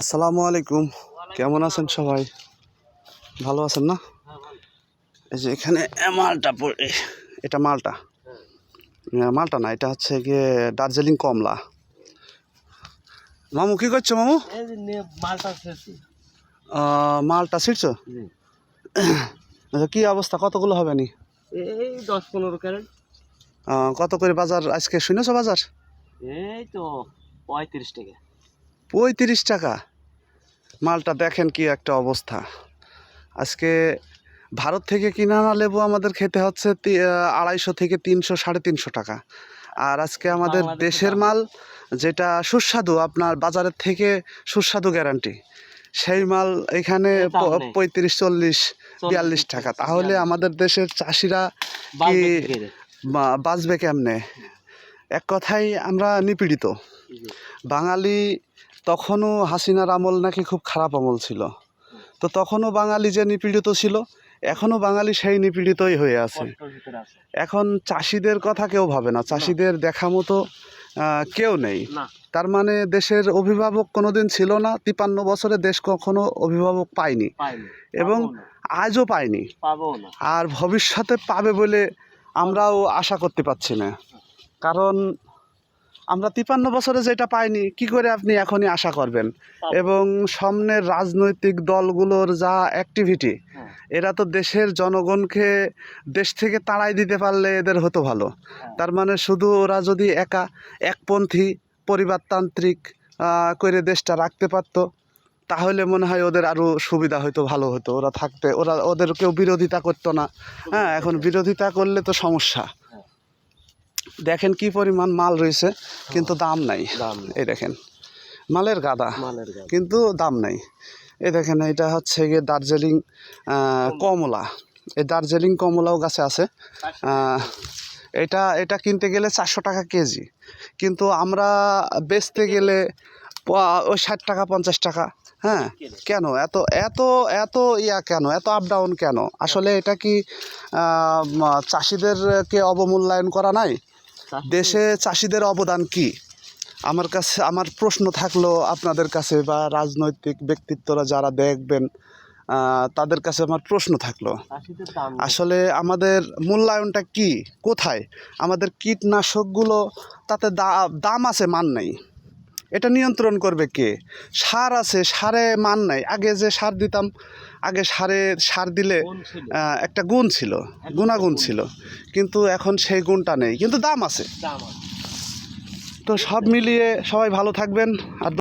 আসসালামু আলাইকুম। কেমন আছেন সবাই? ভালো আছেন না? এই যে এখানে মালটা পড়ে এটা মালটা। মালটা না এটা হচ্ছে গিয়ে দার্জিলিং কমলা। মামু কি করছ মামু? মালটা ছিটছো আচ্ছা কি অবস্থা? কতগুলো হবে নি? এই দশ পনেরো ক্যারেট। কত করে বাজার? আজকে শুনেছো বাজার? এই তো পঁয়ত্রিশ টাকা। পঁয়ত্রিশ টাকা। মালটা দেখেন কি একটা অবস্থা। আজকে ভারত থেকে কিনে আনা লেবু আমাদের খেতে হচ্ছে আড়াইশো থেকে তিনশো সাড়ে তিনশো টাকা। আর আজকে আমাদের দেশের মাল যেটা সুস্বাদু আপনার বাজারের থেকে সুস্বাদু গ্যারান্টি সেই মাল এখানে। পঁয়ত্রিশ চল্লিশ বিয়াল্লিশ টাকা। তাহলে আমাদের দেশের চাষিরা কি- বাঁচবে কেমনে? এক কথাই আমরা নিপীড়িত। বাঙালি তখনও হাসিনার আমল নাকি খুব খারাপ আমল ছিল। তো তখনও বাঙালি যে নিপীড়িত ছিল এখনও বাঙালি সেই নিপীড়িতই হয়ে আছে। এখন চাষিদের কথা কেউ ভাবে না। চাষিদের দেখা মতো কেউ নেই। তার মানে দেশের অভিভাবক কোনোদিন ছিল না। তিপান্ন বছরে দেশ কখনো অভিভাবক পায়নি। এবং আজও পায়নি। আর ভবিষ্যতে পাবে বলে আমরাও আশা করতে পারছি না। কারণ আমরা তিপান্ন বছরে যেটা পাইনি কি করে আপনি এখনই আশা করবেন? এবং সামনের রাজনৈতিক দলগুলোর যা অ্যাক্টিভিটি এরা তো দেশের জনগণকে দেশ থেকে তাড়াই দিতে পারলে এদের হতো ভালো। হ্যাঁ। তার মানে শুধু ওরা যদি একা একপন্থী পরিবারতান্ত্রিক করে দেশটা রাখতে পারতো তাহলে মনে হয় ওদের আরও সুবিধা হতো ভালো হতো। ওরা থাকতে ওরা ওদের কেউ বিরোধিতা করতো না। হ্যাঁ এখন বিরোধিতা করলে তো সমস্যা। দেখেন কি পরিমাণ মাল রয়েছে কিন্তু দাম নাই। দাম এই দেখেন মালের গাদা মালের কিন্তু দাম নাই। এই দেখেন এটা হচ্ছে গিয়ে দার্জিলিং কমলা। এই দার্জিলিং কমলাও গাছে আছে। এটা এটা কিনতে গেলে চারশো টাকা কেজি। কিন্তু আমরা বেচতে গেলে ওই ষাট টাকা পঞ্চাশ টাকা। হ্যাঁ কেন? এত এত এত ইয়া কেন? এত আপ ডাউন কেন? আসলে এটা কি চাষিদেরকে অবমূল্যায়ন করা নাই? দেশে চাষিদের অবদান কি? আমার কাছে আমার প্রশ্ন থাকল আপনাদের কাছে বা রাজনৈতিক ব্যক্তিত্বরা যারা দেখবেন তাদের কাছে আমার প্রশ্ন থাকল। আসলে আমাদের মূল্যায়নটা কি? কোথায়? আমাদের কীটনাশকগুলো তাতে দা- দাম আছে মান নাই। এটা নিয়ন্ত্রণ করবে কে? সার আছে সারে মান নাই। আগে যে সার দিতাম আগে সারে সার দিলে একটা গুণ ছিল গুণাগুণ ছিল। কিন্তু এখন সেই গুণটা নেই। কিন্তু দাম আছে। তো সব মিলিয়ে সবাই ভালো থাকবেন। আর